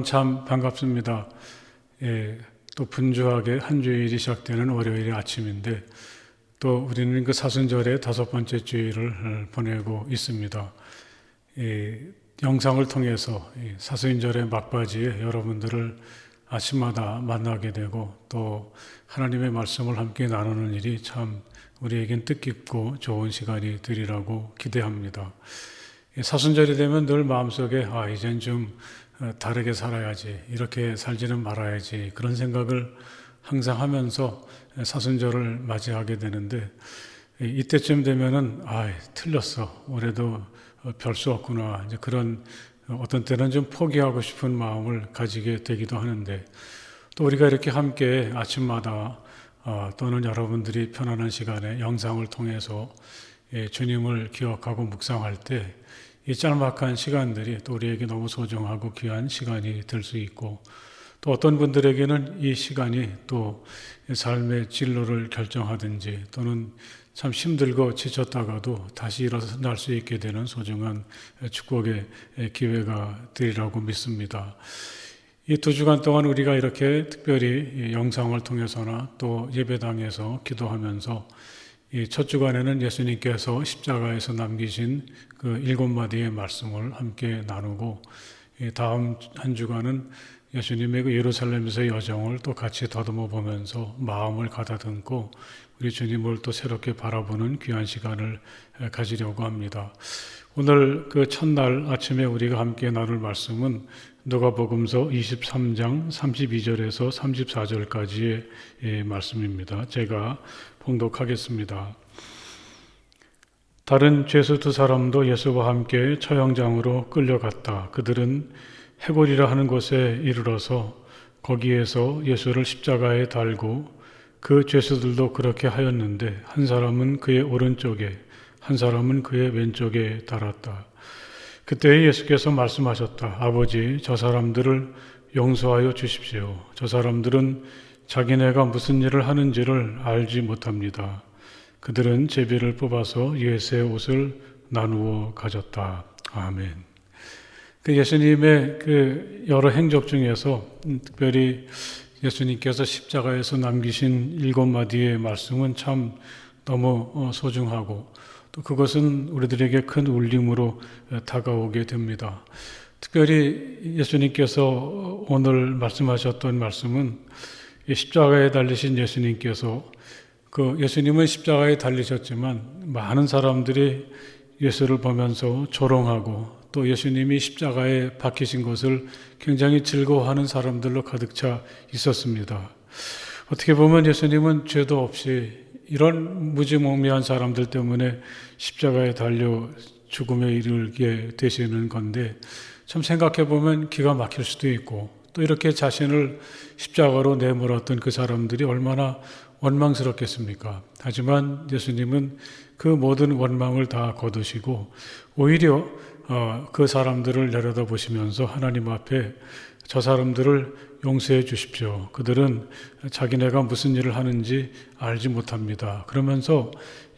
여러분 참 반갑습니다. 예, 또 분주하게 한 주일이 시작되는 월요일 아침인데 또 우리는 그 사순절의 다섯 번째 주일을 보내고 있습니다. 예, 영상을 통해서 사순절의 막바지에 여러분들을 아침마다 만나게 되고 또 하나님의 말씀을 함께 나누는 일이 참 우리에겐 뜻깊고 좋은 시간이 되리라고 기대합니다. 사순절이 되면 늘 마음속에 아 이젠 좀 어, 다르게 살아야지 이렇게 살지는 말아야지 그런 생각을 항상 하면서 사순절을 맞이하게 되는데 이때쯤 되면은 아 틀렸어. 올해도 별 수 없구나. 이제 그런 어떤 때는 좀 포기하고 싶은 마음을 가지게 되기도 하는데 또 우리가 이렇게 함께 아침마다 어, 또는 여러분들이 편안한 시간에 영상을 통해서 예, 주님을 기억하고 묵상할 때 이 짤막한 시간들이 또 우리에게 너무 소중하고 귀한 시간이 될 수 있고 또 어떤 분들에게는 이 시간이 또 삶의 진로를 결정하든지 또는 참 힘들고 지쳤다가도 다시 일어날 수 있게 되는 소중한 축복의 기회가 되리라고 믿습니다. 이 두 주간 동안 우리가 이렇게 특별히 영상을 통해서나 또 예배당에서 기도하면서 이 첫 주간에는 예수님께서 십자가에서 남기신 그 일곱 마디의 말씀을 함께 나누고 다음 한 주간은 예수님의 그 예루살렘에서의 여정을 또 같이 더듬어 보면서 마음을 가다듬고 우리 주님을 또 새롭게 바라보는 귀한 시간을 가지려고 합니다. 오늘 그 첫날 아침에 우리가 함께 나눌 말씀은 누가복음서 23장 32절에서 34절까지의 말씀입니다. 제가 봉독하겠습니다. 다른 죄수 두 사람도 예수와 함께 처형장으로 끌려갔다. 그들은 해골이라 하는 곳에 이르러서 거기에서 예수를 십자가에 달고 그 죄수들도 그렇게 하였는데 한 사람은 그의 오른쪽에 한 사람은 그의 왼쪽에 달았다. 그때 예수께서 말씀하셨다. 아버지, 저 사람들을 용서하여 주십시오. 저 사람들은 자기네가 무슨 일을 하는지를 알지 못합니다. 그들은 제비를 뽑아서 예수의 옷을 나누어 가졌다. 아멘. 그 예수님의 그 여러 행적 중에서 특별히 예수님께서 십자가에서 남기신 일곱 마디의 말씀은 참 너무 어, 소중하고 또 그것은 우리들에게 큰 울림으로 다가오게 됩니다. 특별히 예수님께서 오늘 말씀하셨던 말씀은 십자가에 달리신 예수님께서 그 예수님은 십자가에 달리셨지만 많은 사람들이 예수를 보면서 조롱하고 또 예수님이 십자가에 박히신 것을 굉장히 즐거워하는 사람들로 가득 차 있었습니다. 어떻게 보면 예수님은 죄도 없이 이런 무지몽매한 사람들 때문에 십자가에 달려 죽음에 이르게 되시는 건데 참 생각해 보면 기가 막힐 수도 있고 또 이렇게 자신을 십자가로 내몰았던 그 사람들이 얼마나 원망스럽겠습니까? 하지만 예수님은 그 모든 원망을 다 거두시고 오히려 어, 그 사람들을 내려다 보시면서 하나님 앞에 저 사람들을 용서해 주십시오. 그들은 자기네가 무슨 일을 하는지 알지 못합니다. 그러면서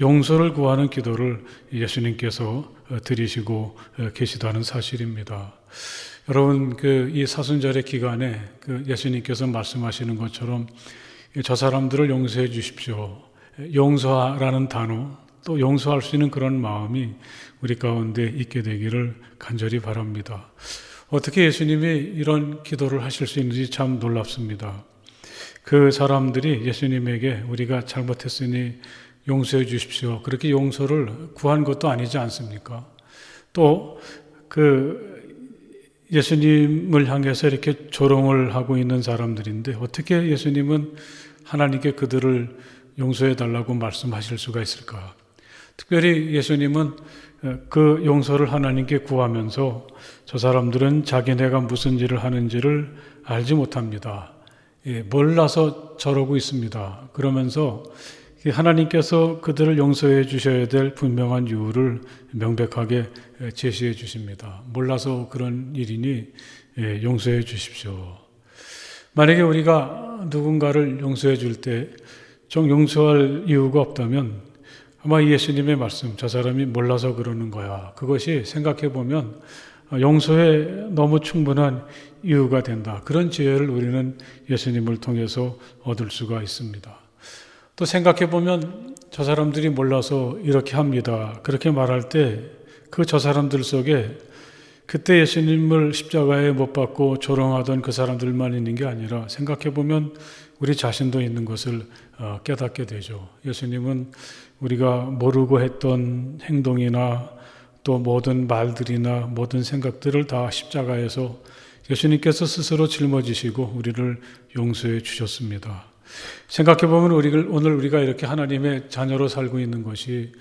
용서를 구하는 기도를 예수님께서 드리시고 계시다는 사실입니다. 여러분 그 이 사순절의 기간에 그 예수님께서 말씀하시는 것처럼 저 사람들을 용서해 주십시오. 용서라는 단어 또 용서할 수 있는 그런 마음이 우리 가운데 있게 되기를 간절히 바랍니다. 어떻게 예수님이 이런 기도를 하실 수 있는지 참 놀랍습니다. 그 사람들이 예수님에게 우리가 잘못했으니 용서해 주십시오. 그렇게 용서를 구한 것도 아니지 않습니까? 또 그 예수님을 향해서 이렇게 조롱을 하고 있는 사람들인데 어떻게 예수님은 하나님께 그들을 용서해 달라고 말씀하실 수가 있을까? 특별히 예수님은 어, 그 용서를 하나님께 구하면서 저 사람들은 자기네가 무슨 일을 하는지를 알지 못합니다. 예, 몰라서 저러고 있습니다. 그러면서 하나님께서 그들을 용서해 주셔야 될 분명한 이유를 명백하게 제시해 주십니다. 몰라서 그런 일이니 예, 용서해 주십시오. 만약에 우리가 누군가를 용서해 줄 때 좀 용서할 이유가 없다면 아마 예수님의 말씀, 저 사람이 몰라서 그러는 거야. 그것이 생각해 보면 용서에 너무 충분한 이유가 된다. 그런 지혜를 우리는 예수님을 통해서 얻을 수가 있습니다. 또 생각해 보면 저 사람들이 몰라서 이렇게 합니다. 그렇게 말할 때 그 저 사람들 속에 그때 예수님을 십자가에 못 박고 조롱하던 그 사람들만 있는 게 아니라 생각해 보면 우리 자신도 있는 것을 어, 깨닫게 되죠. 예수님은 우리가 모르고 했던 행동이나 또 모든 말들이나 모든 생각들을 다 십자가에서 예수님께서 스스로 짊어지시고 우리를 용서해 주셨습니다. 생각해 보면 우리를 오늘 우리가 이렇게 하나님의 자녀로 살고 있는 것이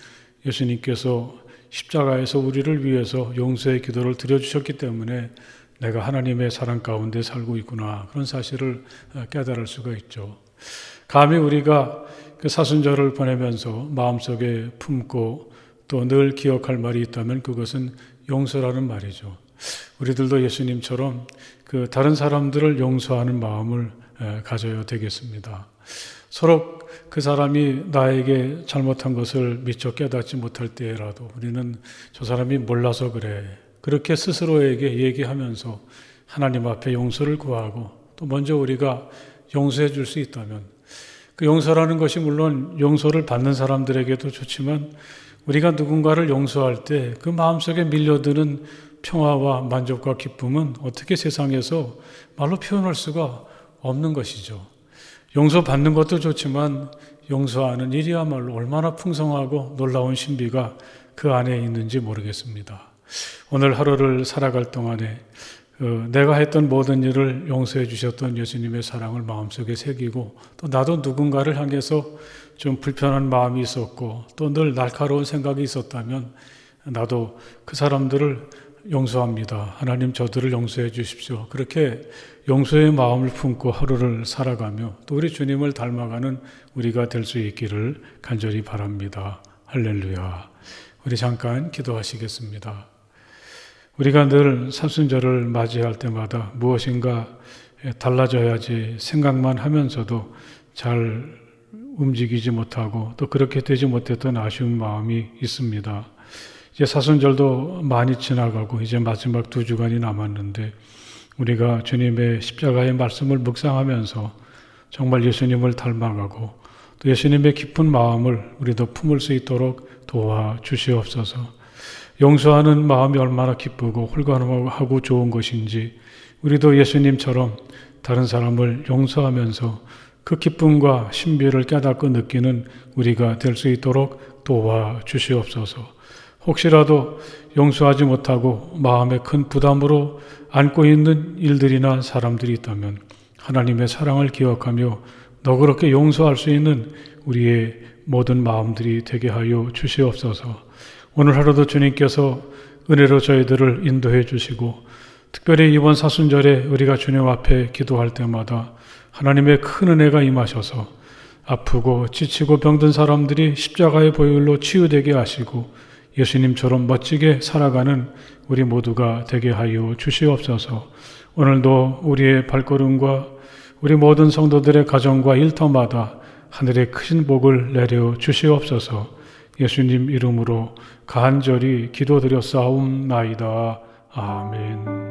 예수님께서 십자가에서 우리를 위해서 용서의 기도를 드려 주셨기 때문에 내가 하나님의 사랑 가운데 살고 있구나 그런 사실을 깨달을 수가 있죠. 감히 우리가 그 사순절을 보내면서 마음속에 품고 또 늘 기억할 말이 있다면 그것은 용서라는 말이죠. 우리들도 예수님처럼 그 다른 사람들을 용서하는 마음을 가져야 되겠습니다. 서로 그 사람이 나에게 잘못한 것을 미처 깨닫지 못할 때라도 우리는 저 사람이 몰라서 그래. 그렇게 스스로에게 얘기하면서 하나님 앞에 용서를 구하고 또 먼저 우리가 용서해 줄 수 있다면 그 용서라는 것이 물론 용서를 받는 사람들에게도 좋지만 우리가 누군가를 용서할 때 그 마음속에 밀려드는 평화와 만족과 기쁨은 어떻게 세상에서 말로 표현할 수가 없는 것이죠. 용서받는 것도 좋지만 용서하는 일이야말로 얼마나 풍성하고 놀라운 신비가 그 안에 있는지 모르겠습니다. 오늘 하루를 살아갈 동안에 어, 내가 했던 모든 일을 용서해 주셨던 예수님의 사랑을 마음속에 새기고 또 나도 누군가를 향해서 좀 불편한 마음이 있었고 또 늘 날카로운 생각이 있었다면 나도 그 사람들을 용서합니다. 하나님 저들을 용서해 주십시오. 그렇게 용서의 마음을 품고 하루를 살아가며 또 우리 주님을 닮아가는 우리가 될 수 있기를 간절히 바랍니다. 할렐루야. 우리 잠깐 기도하시겠습니다. 우리가 늘 삼순절을 맞이할 때마다 무엇인가 달라져야지 생각만 하면서도 잘 움직이지 못하고 또 그렇게 되지 못했던 아쉬운 마음이 있습니다. 이제 사순절도 많이 지나가고 이제 마지막 두 주간이 남았는데 우리가 주님의 십자가의 말씀을 묵상하면서 정말 예수님을 닮아가고 또 예수님의 깊은 마음을 우리도 품을 수 있도록 도와 주시옵소서. 용서하는 마음이 얼마나 기쁘고 홀가하고 좋은 것인지 우리도 예수님처럼 다른 사람을 용서하면서 그 기쁨과 신비를 깨닫고 느끼는 우리가 될 수 있도록 도와 주시옵소서. 혹시라도 용서하지 못하고 마음에 큰 부담으로 안고 있는 일들이나 사람들이 있다면 하나님의 사랑을 기억하며 너그럽게 용서할 수 있는 우리의 모든 마음들이 되게 하여 주시옵소서. 오늘 하루도 주님께서 은혜로 저희들을 인도해 주시고 특별히 이번 사순절에 우리가 주님 앞에 기도할 때마다 하나님의 큰 은혜가 임하셔서 아프고 지치고 병든 사람들이 십자가의 보혈로 치유되게 하시고 예수님처럼 멋지게 살아가는 우리 모두가 되게 하여 주시옵소서. 오늘도 우리의 발걸음과 우리 모든 성도들의 가정과 일터마다 하늘의 큰 복을 내려 주시옵소서. 예수님 이름으로 간절히 기도드려 싸움나이다. 아멘.